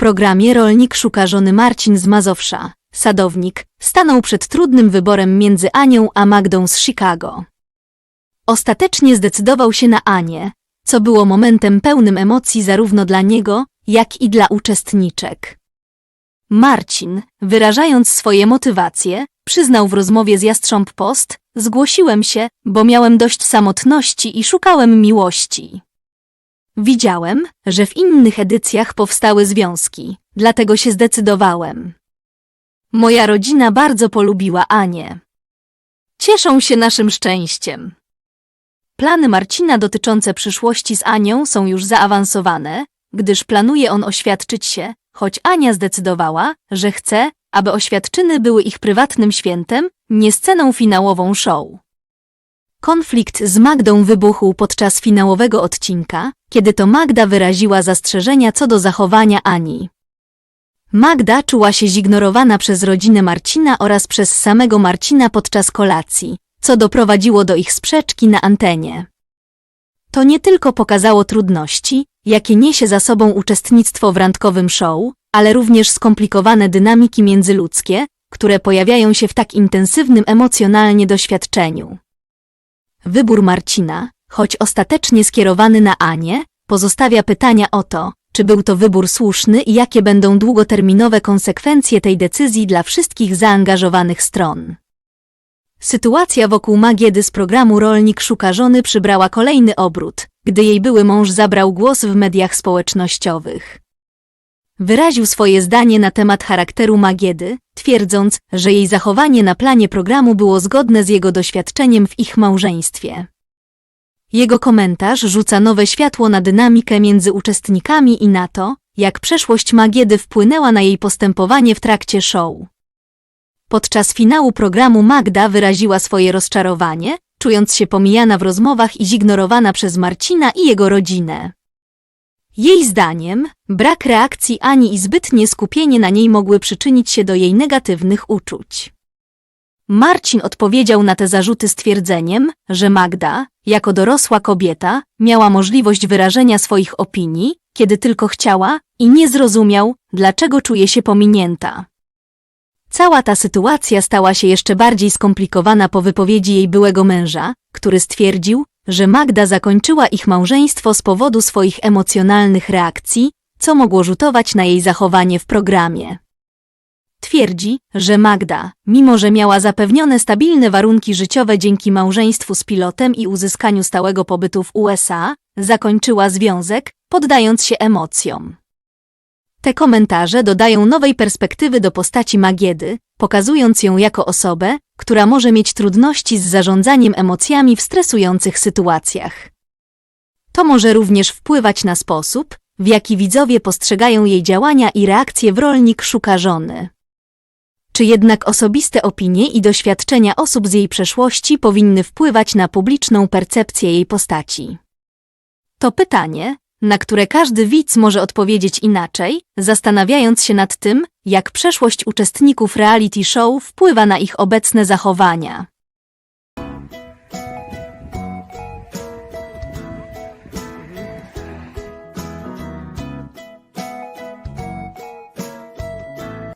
programie rolnik szuka żony Marcin z Mazowsza, sadownik, stanął przed trudnym wyborem między Anią a Magdą z Chicago. Ostatecznie zdecydował się na Anię, co było momentem pełnym emocji zarówno dla niego, jak i dla uczestniczek. Marcin, wyrażając swoje motywacje, przyznał w rozmowie z Jastrząb Post, zgłosiłem się, bo miałem dość samotności i szukałem miłości. Widziałem, że w innych edycjach powstały związki, dlatego się zdecydowałem. Moja rodzina bardzo polubiła Anię. Cieszą się naszym szczęściem. Plany Marcina dotyczące przyszłości z Anią są już zaawansowane, gdyż planuje on oświadczyć się, choć Ania zdecydowała, że chce, aby oświadczyny były ich prywatnym świętem, nie sceną finałową show. Konflikt z Magdą wybuchł podczas finałowego odcinka, kiedy to Magda wyraziła zastrzeżenia co do zachowania Ani. Magda czuła się zignorowana przez rodzinę Marcina oraz przez samego Marcina podczas kolacji, co doprowadziło do ich sprzeczki na antenie. To nie tylko pokazało trudności, jakie niesie za sobą uczestnictwo w randkowym show, ale również skomplikowane dynamiki międzyludzkie, które pojawiają się w tak intensywnym emocjonalnie doświadczeniu. Wybór Marcina, choć ostatecznie skierowany na Anię, pozostawia pytania o to, czy był to wybór słuszny i jakie będą długoterminowe konsekwencje tej decyzji dla wszystkich zaangażowanych stron. Sytuacja wokół Magiedy z programu Rolnik szuka żony przybrała kolejny obrót, gdy jej były mąż zabrał głos w mediach społecznościowych. Wyraził swoje zdanie na temat charakteru Magiedy, twierdząc, że jej zachowanie na planie programu było zgodne z jego doświadczeniem w ich małżeństwie. Jego komentarz rzuca nowe światło na dynamikę między uczestnikami i na to, jak przeszłość Magiedy wpłynęła na jej postępowanie w trakcie show. Podczas finału programu Magda wyraziła swoje rozczarowanie, czując się pomijana w rozmowach i zignorowana przez Marcina i jego rodzinę. Jej zdaniem, brak reakcji Ani i zbytnie skupienie na niej mogły przyczynić się do jej negatywnych uczuć. Marcin odpowiedział na te zarzuty stwierdzeniem, że Magda, jako dorosła kobieta, miała możliwość wyrażenia swoich opinii, kiedy tylko chciała i nie zrozumiał, dlaczego czuje się pominięta. Cała ta sytuacja stała się jeszcze bardziej skomplikowana po wypowiedzi jej byłego męża, który stwierdził, że Magda zakończyła ich małżeństwo z powodu swoich emocjonalnych reakcji, co mogło rzutować na jej zachowanie w programie. Twierdzi, że Magda, mimo że miała zapewnione stabilne warunki życiowe dzięki małżeństwu z pilotem i uzyskaniu stałego pobytu w USA, zakończyła związek, poddając się emocjom. Te komentarze dodają nowej perspektywy do postaci Magiedy, pokazując ją jako osobę, która może mieć trudności z zarządzaniem emocjami w stresujących sytuacjach. To może również wpływać na sposób, w jaki widzowie postrzegają jej działania i reakcje w rolnik szuka żony. Czy jednak osobiste opinie i doświadczenia osób z jej przeszłości powinny wpływać na publiczną percepcję jej postaci? To pytanie, na które każdy widz może odpowiedzieć inaczej, zastanawiając się nad tym, jak przeszłość uczestników reality show wpływa na ich obecne zachowania.